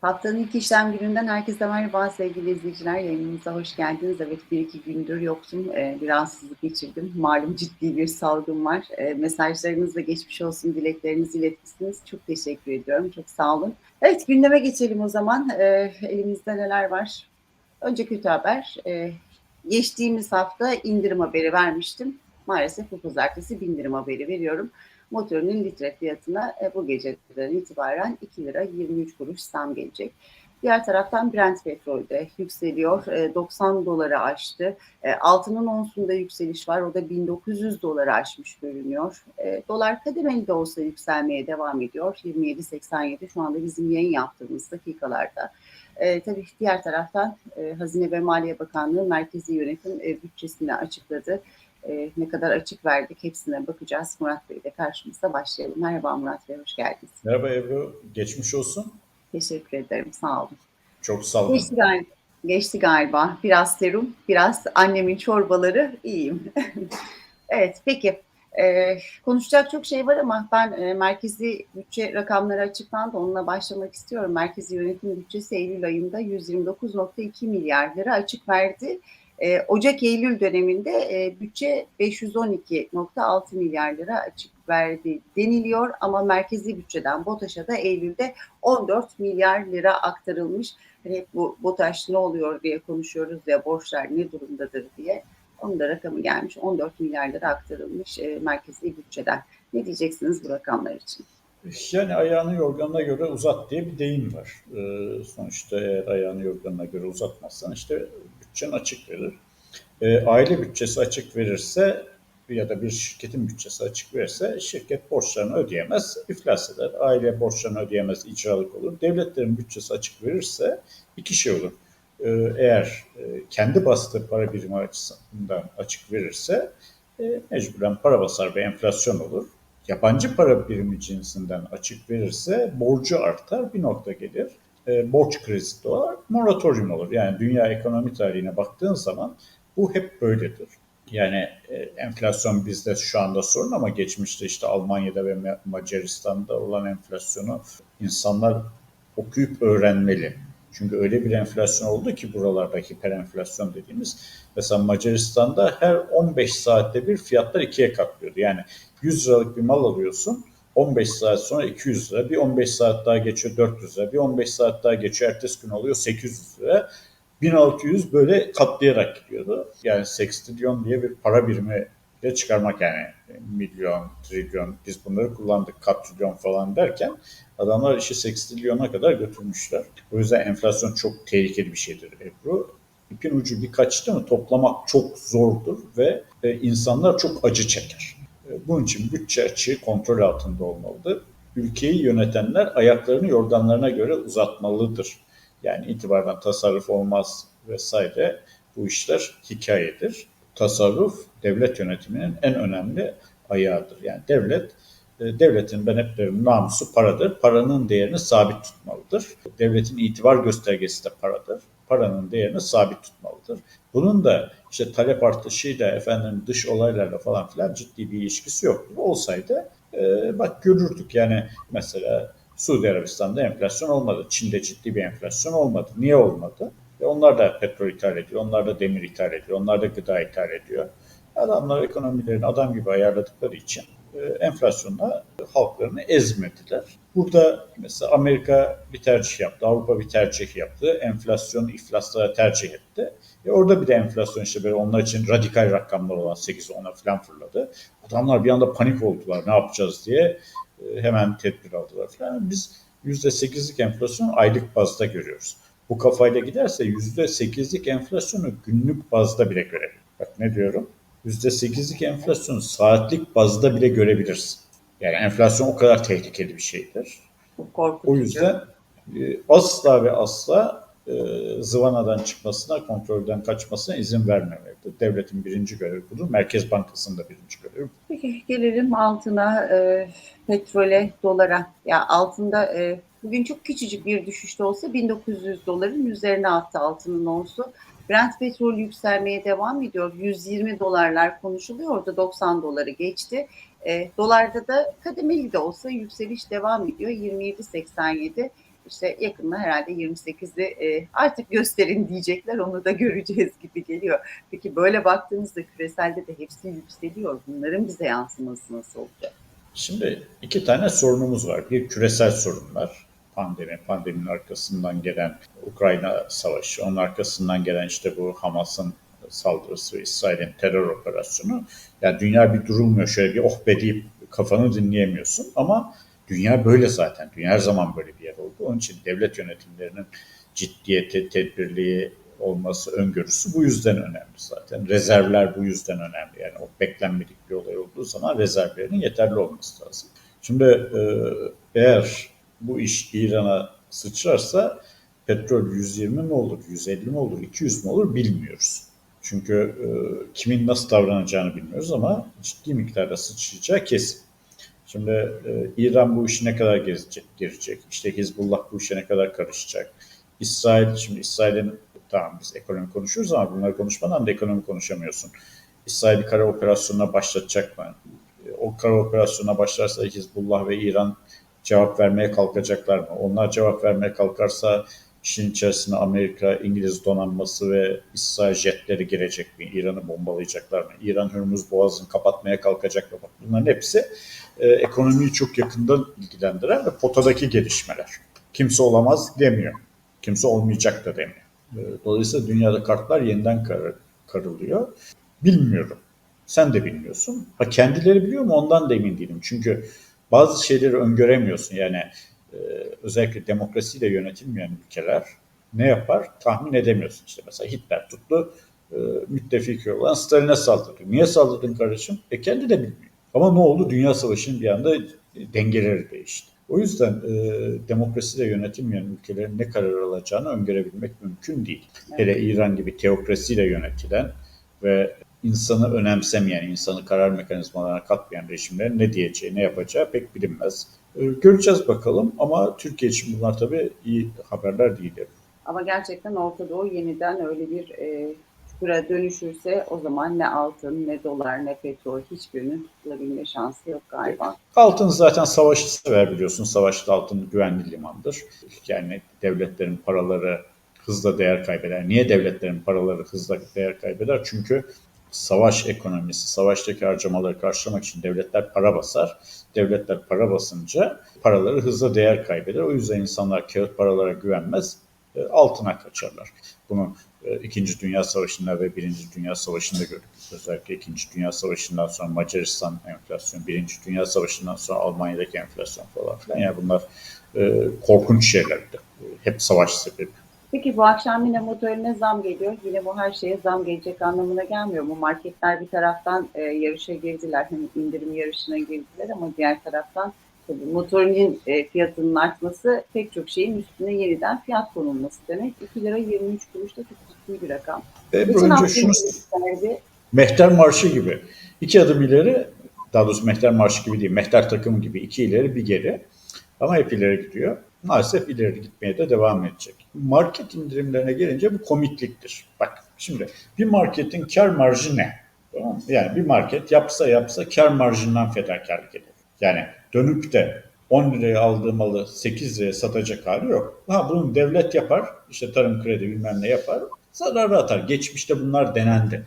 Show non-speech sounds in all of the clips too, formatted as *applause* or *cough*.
Haftanın ilk işlem gününden herkese merhaba sevgili izleyiciler. Yayınımıza hoş geldiniz. Evet bir iki gündür yoktum. Ee, bir rahatsızlık geçirdim. Malum ciddi bir salgın var. Ee, mesajlarınızla geçmiş olsun dileklerinizi iletmişsiniz. Çok teşekkür ediyorum. Çok sağ olun. Evet gündeme geçelim o zaman. Ee, elimizde neler var? Önce kötü haber. Geçtiğimiz hafta indirim haberi vermiştim. Maalesef bu pazartesi bindirim haberi veriyorum motorunun litre fiyatına e, bu geceden itibaren 2 lira 23 kuruş zam gelecek. Diğer taraftan Brent petrol de yükseliyor. E, 90 dolara aştı. E, altının onsunda yükseliş var. O da 1900 dolara aşmış görünüyor. E, dolar kademeli de olsa yükselmeye devam ediyor. 27.87 şu anda bizim yayın yaptığımız dakikalarda. E, tabii diğer taraftan e, Hazine ve Maliye Bakanlığı merkezi yönetim e, bütçesini açıkladı e, ne kadar açık verdik hepsine bakacağız. Murat Bey de karşımızda başlayalım. Merhaba Murat Bey, hoş geldiniz. Merhaba Ebru, geçmiş olsun. Teşekkür ederim, sağ olun. Çok sağ olun. Geçti galiba. Geçti galiba. Biraz serum, biraz annemin çorbaları iyiyim. *laughs* evet, peki. Ee, konuşacak çok şey var ama ben e, merkezi bütçe rakamları açıklandı. Onunla başlamak istiyorum. Merkezi yönetim bütçesi Eylül ayında 129.2 milyar lira açık verdi. E, Ocak-Eylül döneminde e, bütçe 512.6 milyar lira açık verdi deniliyor ama merkezi bütçeden BOTAŞ'a da Eylül'de 14 milyar lira aktarılmış. Hani hep bu BOTAŞ ne oluyor diye konuşuyoruz ya borçlar ne durumdadır diye. Onun da rakamı gelmiş 14 milyar lira aktarılmış e, merkezi bütçeden. Ne diyeceksiniz bu rakamlar için? Yani ayağını yorganına göre uzat diye bir deyim var. Ee, sonuçta eğer ayağını yorganına göre uzatmazsan işte bütçen açık verir. Ee, aile bütçesi açık verirse ya da bir şirketin bütçesi açık verirse şirket borçlarını ödeyemez, iflas eder. Aile borçlarını ödeyemez, icralık olur. Devletlerin bütçesi açık verirse iki şey olur. Ee, eğer e, kendi bastığı para birimi açısından açık verirse e, mecburen para basar ve enflasyon olur yabancı para birimi cinsinden açık verirse borcu artar bir nokta gelir. E, borç krizi doğar, moratorium olur. Yani dünya ekonomi tarihine baktığın zaman bu hep böyledir. Yani e, enflasyon bizde şu anda sorun ama geçmişte işte Almanya'da ve Macaristan'da olan enflasyonu insanlar okuyup öğrenmeli. Çünkü öyle bir enflasyon oldu ki buralarda hiperenflasyon dediğimiz. Mesela Macaristan'da her 15 saatte bir fiyatlar ikiye katlıyordu. Yani 100 liralık bir mal alıyorsun. 15 saat sonra 200 lira, bir 15 saat daha geçiyor 400 lira, bir 15 saat daha geçiyor ertesi gün oluyor 800 lira. 1600 böyle katlayarak gidiyordu. Yani sekstrilyon diye bir para birimi de çıkarmak yani milyon, trilyon biz bunları kullandık katrilyon falan derken adamlar işi sekstrilyona kadar götürmüşler. O yüzden enflasyon çok tehlikeli bir şeydir Ebru. İpin ucu bir kaçtı mı toplamak çok zordur ve e, insanlar çok acı çeker. Bunun için bütçe açığı kontrol altında olmalıdır. Ülkeyi yönetenler ayaklarını yorganlarına göre uzatmalıdır. Yani itibardan tasarruf olmaz vesaire bu işler hikayedir. Tasarruf devlet yönetiminin en önemli ayağıdır. Yani devlet e, devletin ben hep derim namusu paradır. Paranın değerini sabit tutmalıdır. Devletin itibar göstergesi de paradır. Paranın değerini sabit tutmalıdır. Bunun da işte talep artışıyla efendim dış olaylarla falan filan ciddi bir ilişkisi yoktur. Olsaydı e, bak görürdük yani mesela Suudi Arabistan'da enflasyon olmadı. Çin'de ciddi bir enflasyon olmadı. Niye olmadı? E onlar da petrol ithal ediyor, onlar da demir ithal ediyor, onlar da gıda ithal ediyor. Adamlar ekonomilerini adam gibi ayarladıkları için e, enflasyonla halklarını ezmediler. Burada mesela Amerika bir tercih yaptı, Avrupa bir tercih yaptı. Enflasyon iflaslara tercih etti. E orada bir de enflasyon işte böyle onlar için radikal rakamlar olan 8-10'a falan fırladı. Adamlar bir anda panik oldular ne yapacağız diye e, hemen tedbir aldılar falan. Biz %8'lik enflasyon aylık bazda görüyoruz. Bu kafayla giderse %8'lik enflasyonu günlük bazda bile görebilir. Bak ne diyorum? %8'lik enflasyonu saatlik bazda bile görebilirsin. Yani enflasyon o kadar tehlikeli bir şeydir. O yüzden e, asla ve asla e, zıvanadan çıkmasına, kontrolden kaçmasına izin vermemelidir. Devletin birinci görevi budur. Merkez Bankası'nın da birinci görevi. Peki gelelim altına, e, petrole, dolara. Ya altında e, bugün çok küçücük bir düşüşte olsa 1900 doların üzerine attı altının onsu. Brent petrol yükselmeye devam ediyor. 120 dolarlar konuşuluyor. Orada 90 doları geçti. E, dolarda da kademeli de olsa yükseliş devam ediyor. 27.87 işte yakında herhalde 28'de e, artık gösterin diyecekler onu da göreceğiz gibi geliyor. Peki böyle baktığınızda küreselde de hepsi yükseliyor. Bunların bize yansıması nasıl olacak? Şimdi iki tane sorunumuz var. Bir küresel sorunlar. Pandemi, pandeminin arkasından gelen Ukrayna savaşı, onun arkasından gelen işte bu Hamas'ın saldırısı ve İsrail'in terör operasyonu. Yani dünya bir durulmuyor. Şöyle bir oh be deyip kafanı dinleyemiyorsun. Ama dünya böyle zaten. Dünya her zaman böyle bir yer oldu. Onun için devlet yönetimlerinin ciddiyeti, tedbirliği olması, öngörüsü bu yüzden önemli zaten. Rezervler bu yüzden önemli. Yani o beklenmedik bir olay olduğu zaman rezervlerin yeterli olması lazım. Şimdi e, eğer bu iş İran'a sıçrarsa petrol 120 mi olur, 150 mi olur, 200 mi olur bilmiyoruz. Çünkü e, kimin nasıl davranacağını bilmiyoruz ama ciddi miktarda sıçrayacağı kesin. Şimdi e, İran bu işi ne kadar gezecek, girecek, işte Hizbullah bu işe ne kadar karışacak. İsrail, şimdi İsrail'in tamam biz ekonomi konuşuyoruz ama bunları konuşmadan da ekonomi konuşamıyorsun. İsrail kara operasyonuna başlatacak mı? O kara operasyona başlarsa Hizbullah ve İran cevap vermeye kalkacaklar mı? Onlar cevap vermeye kalkarsa işin içerisine Amerika, İngiliz donanması ve İsrail jetleri girecek mi? İran'ı bombalayacaklar mı? İran Hürmüz Boğazı'nı kapatmaya kalkacak mı? Bunların hepsi e, ekonomiyi çok yakından ilgilendiren ve potadaki gelişmeler. Kimse olamaz demiyor. Kimse olmayacak da demiyor. E, dolayısıyla dünyada kartlar yeniden kar, karılıyor. Bilmiyorum. Sen de bilmiyorsun. Ha, kendileri biliyor mu ondan da emin değilim. Çünkü bazı şeyleri öngöremiyorsun. Yani e, özellikle demokrasiyle yönetilmeyen ülkeler ne yapar tahmin edemiyorsun. İşte mesela Hitler tuttu e, müttefiki olan Stalin'e saldırdı. Niye saldırdın kardeşim? E kendi de bilmiyor. Ama ne oldu? Dünya Savaşı'nın bir anda dengeleri değişti. O yüzden e, demokrasiyle yönetilmeyen ülkelerin ne karar alacağını öngörebilmek mümkün değil. Evet. Hele İran gibi teokrasiyle yönetilen ve insanı önemsemeyen, insanı karar mekanizmalarına katmayan rejimlerin ne diyeceği, ne yapacağı pek bilinmez. E, göreceğiz bakalım ama Türkiye için bunlar tabii iyi haberler değil. Ama gerçekten Orta Doğu yeniden öyle bir e, çukura dönüşürse o zaman ne altın, ne dolar, ne petrol hiçbirinin tutulabilme şansı yok galiba. Altın zaten savaşı sever biliyorsun. Savaşta altın güvenli limandır. Yani devletlerin paraları hızla değer kaybeder. Niye devletlerin paraları hızla değer kaybeder? Çünkü savaş ekonomisi, savaştaki harcamaları karşılamak için devletler para basar. Devletler para basınca paraları hızla değer kaybeder. O yüzden insanlar kağıt paralara güvenmez, e, altına kaçarlar. Bunu e, İkinci Dünya Savaşı'nda ve Birinci Dünya Savaşı'nda gördük. Özellikle İkinci Dünya Savaşı'ndan sonra Macaristan enflasyon, Birinci Dünya Savaşı'ndan sonra Almanya'daki enflasyon falan filan. Yani bunlar e, korkunç şeylerdi. Hep savaş sebebi. Peki bu akşam yine motorine zam geliyor. Yine bu her şeye zam gelecek anlamına gelmiyor mu? Marketler bir taraftan e, yarışa girdiler. Hani indirim yarışına girdiler ama diğer taraftan tabii motorinin e, fiyatının artması pek çok şeyin üstüne yeniden fiyat konulması demek. 2 lira 23 kuruş da çok ciddi bir rakam. E, önce şunu gösterdi. Mehter Marşı gibi. iki adım ileri, daha doğrusu Mehter Marşı gibi değil, Mehter takımı gibi iki ileri bir geri. Ama hep ileri gidiyor maalesef ileri gitmeye de devam edecek. Market indirimlerine gelince bu komikliktir. Bak şimdi bir marketin kar marjı ne? Tamam mı? Yani bir market yapsa yapsa kar marjından fedakarlık eder. Yani dönüp de 10 liraya aldığı malı 8 liraya satacak hali yok. Ha bunu devlet yapar, işte tarım kredi bilmem ne yapar, zararı atar. Geçmişte bunlar denendi.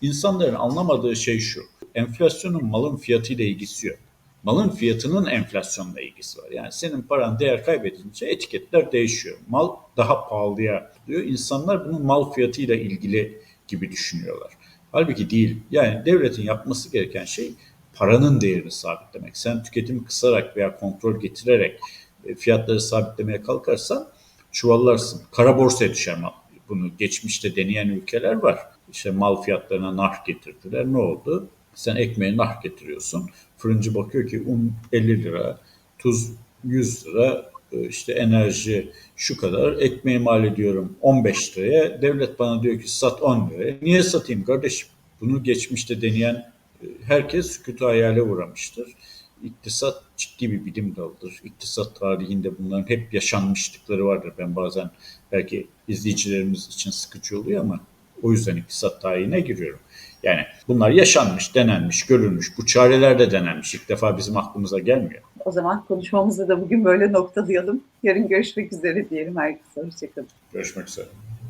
İnsanların anlamadığı şey şu, enflasyonun malın fiyatıyla ilgisi yok malın fiyatının enflasyonla ilgisi var. Yani senin paran değer kaybedince etiketler değişiyor. Mal daha pahalıya diyor. İnsanlar bunun mal fiyatıyla ilgili gibi düşünüyorlar. Halbuki değil. Yani devletin yapması gereken şey paranın değerini sabitlemek. Sen tüketimi kısarak veya kontrol getirerek e, fiyatları sabitlemeye kalkarsan çuvallarsın. Kara borsaya düşer mal. Bunu geçmişte deneyen ülkeler var. İşte mal fiyatlarına nar getirdiler. Ne oldu? Sen ekmeğe nar getiriyorsun. Fırıncı bakıyor ki un 50 lira, tuz 100 lira, e, işte enerji şu kadar, ekmeği mal ediyorum 15 liraya. Devlet bana diyor ki sat 10 liraya. Niye satayım kardeşim? Bunu geçmişte deneyen e, herkes sükût hayale uğramıştır. İktisat ciddi bir bilim dalıdır. İktisat tarihinde bunların hep yaşanmışlıkları vardır. Ben bazen belki izleyicilerimiz için sıkıcı oluyor ama o yüzden iktisat tarihine giriyorum. Yani bunlar yaşanmış, denenmiş, görülmüş. Bu çareler de denenmiş. İlk defa bizim aklımıza gelmiyor. O zaman konuşmamızı da bugün böyle noktalayalım. Yarın görüşmek üzere diyelim herkese. Hoşçakalın. Görüşmek üzere.